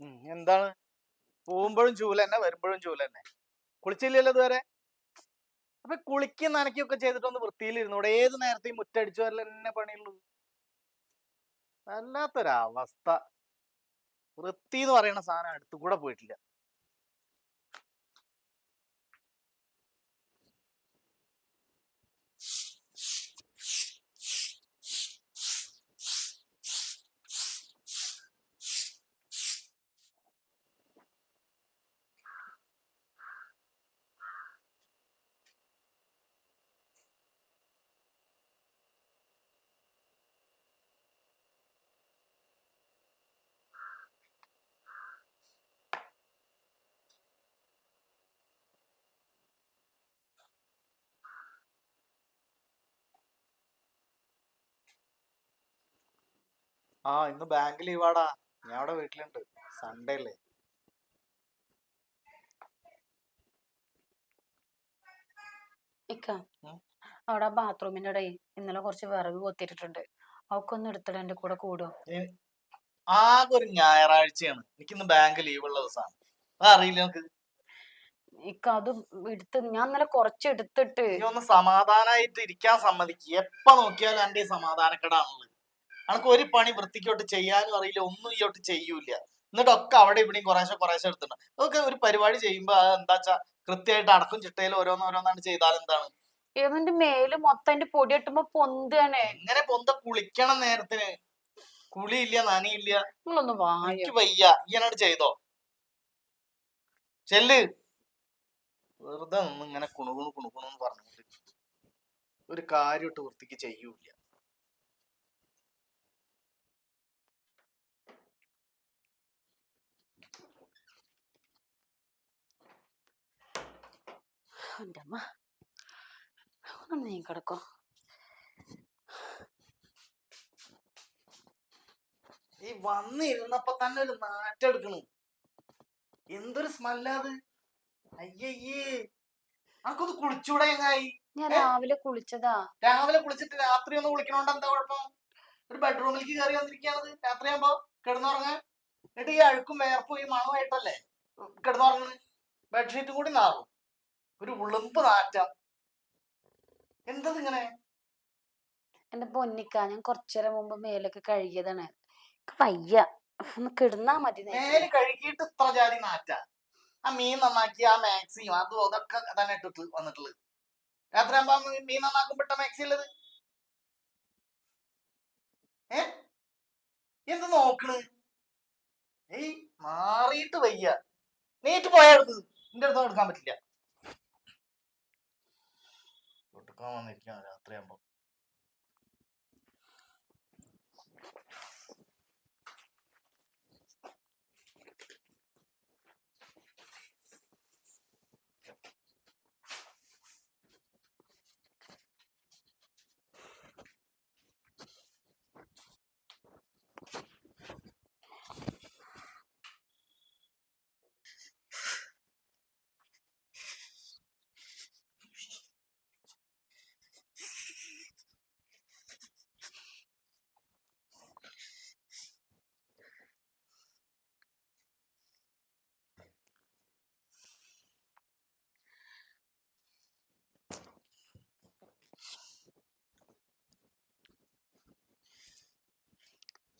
എന്താണ്? പോകുമ്പോഴും ചൂല തന്നെ വരുമ്പോഴും ചൂല തന്നെ. കുളിച്ചില്ലല്ലോ ഇതുവരെ? അപ്പൊ കുളിക്കും നനയ്ക്കൊക്കെ ചെയ്തിട്ടൊന്ന് വൃത്തിയിലിരുന്നൂടെ ഏത് നേരത്തെയും മുറ്റടിച്ചു വരല തന്നെ പണിയുള്ളൂ. വല്ലാത്തൊരവസ്ഥ. വൃത്തി എന്ന് പറയുന്ന സാധനം അടുത്തു കൂടെ പോയിട്ടില്ല. ആ ഇന്ന് ബാങ്ക് ലീവാടാ ഞാൻ അവിടെ വീട്ടിലുണ്ട്. സൺഡേ അല്ലേ ഇക്ക. അവിടെ ബാത്റൂമിന്റെ ഇടയിൽ ഇന്നലെ കുറച്ച് വിറക് കൊത്തിയിട്ടുണ്ട് ഒന്ന് എടുത്തിട്ട് എന്റെ കൂടെ കൂടും ആകെ ഒരു ഞായറാഴ്ചയാണ്. എനിക്കിന്ന് ബാങ്ക് ലീവ് ഉള്ള ദിവസമാണ് അതറിയില്ല നമുക്ക് ഇക്ക അത് എടുത്ത് ഞാൻ ഇന്നലെ കുറച്ച് എടുത്തിട്ട്. ഒന്ന് സമാധാനായിട്ട് ഇരിക്കാൻ സമ്മതിക്ക്. എപ്പ നോക്കിയാലും എന്റെ സമാധാനക്കേടാണുള്ളത്. അനക്ക് ഒരു പണി വൃത്തിക്കോട്ട് ചെയ്യാനും അറിയില്ല ഒന്നും ഇയോട്ട് ചെയ്യൂല എന്നിട്ടൊക്കെ അവിടെ ഇവിടെയും കുറേശ്ശെ കുറേശ്ശെ എടുത്തിട്ടുണ്ട്. അതൊക്കെ ഒരു പരിപാടി ചെയ്യുമ്പോ അത് എന്താ വെച്ചാ കൃത്യമായിട്ട് അടക്കും ചിട്ടയിൽ ഓരോന്നോരോന്നാണ് ചെയ്താൽ എന്താണ്? ഇവന്റെ മേൽ മൊത്തം പൊടി ഇട്ടുമ്പോ പൊന്താണ് എങ്ങനെ പൊന്ത കുളിക്കണം നേരത്തിന്? കുളിയില്ല നനയില്ല നിങ്ങളൊന്ന് എനിക്ക് വയ്യ. ഇങ്ങനോട് ചെയ്തോ? ചെല്ല്. വെറുതെ ഇങ്ങനെ കുണുകുണു കുണുകുണു പറഞ്ഞിട്ട് ഒരു കാര്യമായിട്ട് വൃത്തിക്ക് ചെയ്യൂല അമ്മ ഒന്ന് നീ കിടക്കോ ഈ വന്നിരുന്നപ്പോ തന്നെ ഒരു നാറ്റെടുക്കണു. എന്തൊരു സ്മെല്ലാത്. അയ്യയ്യേ. അനക്കൊന്ന് കുളിച്ചൂടെ എങ്ങായി? ഞാൻ രാവിലെ കുളിച്ചതാ. രാവിലെ കുളിച്ചിട്ട് രാത്രി ഒന്ന് കുളിക്കണോണ്ട് എന്താ കുഴപ്പം? ഒരു ബെഡ്റൂമിലേക്ക് കയറി വന്നിരിക്കുകയാണത് രാത്രിയാകുമ്പോ കിടന്നുറങ്ങാൻ. എന്നിട്ട് ഈ അഴുക്കും വേർപ്പും ഈ മണമായിട്ടല്ലേ കിടന്നുറങ്ങുന്നത് ബെഡ്ഷീറ്റും കൂടി നാറും ഒരു ഉളുമ്പ് നാറ്റം. എന്തത് ഇങ്ങനെ? എന്റെ പൊന്നിക്ക ഞാൻ കുറച്ചേരം മുമ്പ് മേലൊക്കെ കഴുകിയതാണ്. വയ്യ. ഒന്ന് കിടന്നാ മതി. മേൽ കഴുകിയിട്ട് ഇത്ര ജാതി നാറ്റ. ആ മീൻ നന്നാക്കി ആ മാക്സിയും അതും അതൊക്കെ തന്നെ ഇട്ടിട്ട് വന്നിട്ടുള്ളത്. രാത്രി ആകുമ്പോ മീൻ- നന്നാക്കുമ്പോട്ട നന്നാക്കുമ്പോ മാക്സി ഉള്ളത് ഏ? എന്ത് നോക്കണ്? ഏയ് മാറിയിട്ട് വയ്യ. നീറ്റ് പോയാടുത്ത് നിന്റെ അടുത്ത് എടുക്കാൻ പറ്റില്ല. എടുക്കാൻ വന്നിരിക്കുകയാണ് രാത്രിയാകുമ്പോ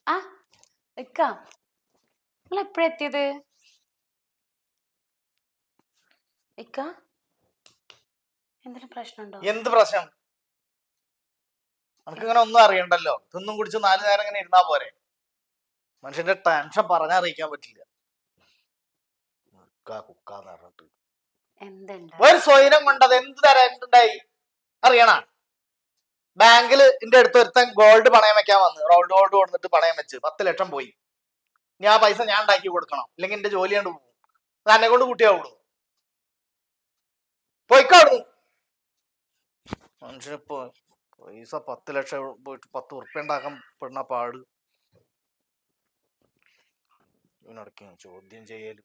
ആ ഇക്ക നിങ്ങൾ എപ്പോഴാ എത്തിയത്? ഇക്ക എന്തെങ്കിലും പ്രശ്നമുണ്ടോ? എന്ത് പ്രശ്നം? നമുക്ക് ഇങ്ങനെ ഒന്നും അറിയണ്ടല്ലോ. തിന്നും കുടിച്ച് നാല് നേരം ഇങ്ങനെ ഇരുന്നാ പോരെ. മനുഷ്യന്റെ ടെൻഷൻ പറഞ്ഞറിയിക്കാൻ പറ്റില്ല. കുക്കാ കുക്കാന്ന് പറഞ്ഞിട്ട്. എന്തുണ്ട്? ഒരു സ്വൈരം കൊണ്ടത് എന്ത് തരാൻ എന്തുണ്ടായി? അറിയണ? ബാങ്കിൽ എന്റെ അടുത്ത് ഒരുത്തൻ ഗോൾഡ് പണയം വെക്കാൻ വന്ന്. റോൾഡ് ഗോൾഡ് കൊടുത്തിട്ട് പണയം വെച്ച്. പത്ത് ലക്ഷം പോയി. ഇനി ആ പൈസ ഞാൻ ഉണ്ടാക്കി കൊടുക്കണം. അല്ലെങ്കിൽ എന്റെ ജോലി കണ്ടു പോകും. അത് എന്നെ കൊണ്ട് കൂട്ടിയാവുള്ളൂ പോയിക്കോ അവിടുന്ന്. മനുഷ്യനിപ്പോ പൈസ പത്ത് ലക്ഷം പോയിട്ട് പത്ത് ഉറുപ്പ്യ ഉണ്ടാക്കാൻ പെടുന്ന പാട്. ചോദ്യം ചെയ്യൽ.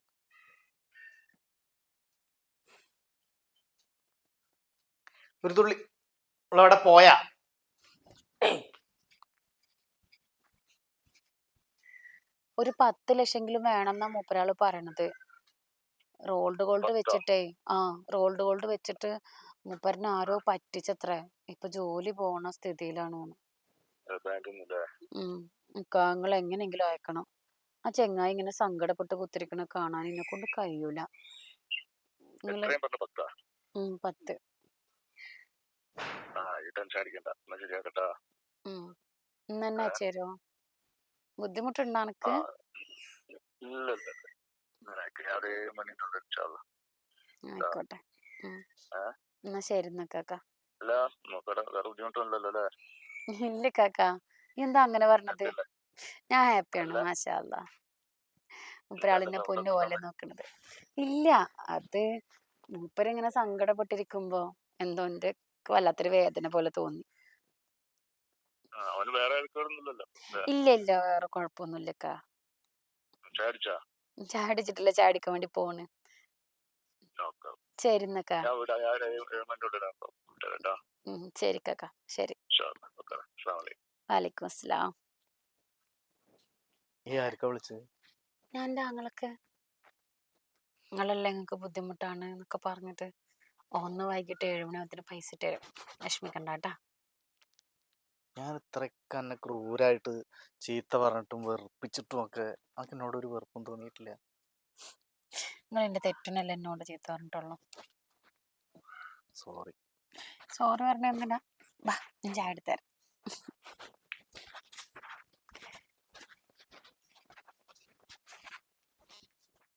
ഒരു തുള്ളി. ഉള്ളവിടെ പോയാ. ഒരു പത്ത് ലക്ഷമെങ്കിലും വേണമെന്നാ മൂപ്പരാൾ പറയണത്. Rolled gold? വെച്ചിട്ടേ ആ റോൾഡ് ഗോൾഡ് വെച്ചിട്ട് മൂപ്പരനെ ആരോ പറ്റിച്ചത്രേ. ഇപ്പൊ ജോലി പോണ സ്ഥിതിയിലാണ് മുക്കാങ്ങൾ നിങ്ങൾ എങ്ങനെയെങ്കിലും അയക്കണം. ആ ചെങ്ങായി ഇങ്ങനെ സങ്കടപ്പെട്ട് കുത്തിരിക്കണ കാണാൻ എന്നെ കൊണ്ട് കഴിയൂല പത്ത്. ആ ഈ ടെൻഷൻ അടിക്കണ്ട എന്നാ ശരിയാക്കട്ടാ. ഉം. ഇന്ന് തന്നെ ഏ? അയച്ചുതരുമോ ബുദ്ധിമുട്ടുണ്ടോ ആ എനക്ക് ഇല്ല ഇല്ല ഇല്ല നിനക്ക് ഞാൻ ഒരു ഏഴ് ആയിക്കോട്ടെ. ഉം. ഏ? എന്നാ ശരി എന്നാ കാക്ക. അല്ല നോക്കട്ടെ. വേറെ ബുദ്ധിമുട്ടൊന്നുമില്ലല്ലോ അല്ലേ? ഇല്ല കാക്ക. എന്താ അങ്ങനെ പറഞ്ഞത്? ഞാൻ ഹാപ്പിയാണ് അല്ല. മൂപ്പരാളിനെ പൊന്നു പോലെ നോക്കണത്. ഇല്ല അത് മൂപ്പരിങ്ങനെ സങ്കടപ്പെട്ടിരിക്കുമ്പോ എന്തോ എന്റെ വല്ലാത്തൊരു വേദന പോലെ തോന്നി. ഇല്ല ഇല്ല. വേറെ കുഴപ്പമൊന്നുമില്ല കാ ചാടിച്ചാ ചാടിച്ചിട്ടില്ല ചാടിക്കാൻ വേണ്ടി പോണ്. ശരി കേട്ടോ ശരി കാക്ക ശരി. ഇൻഷാല്ലാ ഓക്കെ. അസ്സലാമു അലൈക്കും. വാലിക്കും അസ്സലാം. ഞാൻ താങ്കളൊക്കെ ആങ്ങളൊക്കെ. നിങ്ങളല്ലേ നിങ്ങൾക്ക് ബുദ്ധിമുട്ടാണ് എന്നൊക്കെ പറഞ്ഞിട്ട്. ഒന്ന് വൈകിട്ട് ഏഴ് മണിയാകുമ്പത്തിന് പൈസ ഇട്ട് തരും. വിഷമിക്കണ്ട കേട്ടാ ഞാൻ ഇത്രയൊക്കെ എന്നെ ക്രൂരായിട്ട് ചീത്ത പറഞ്ഞിട്ടും വെറുപ്പിച്ചിട്ടും ഒക്കെ എനിക്ക് എന്നോട് ഒരു വെറുപ്പും തോന്നിയിട്ടില്ല. നിങ്ങൾ എന്റെ തെറ്റിനല്ല എന്നോട് ചീത്ത പറഞ്ഞിട്ടുള്ളൂ. സോറി സോറി പറഞ്ഞ എന്തിനാ? ബാ ഞാൻ ചായ എടുത്തരാം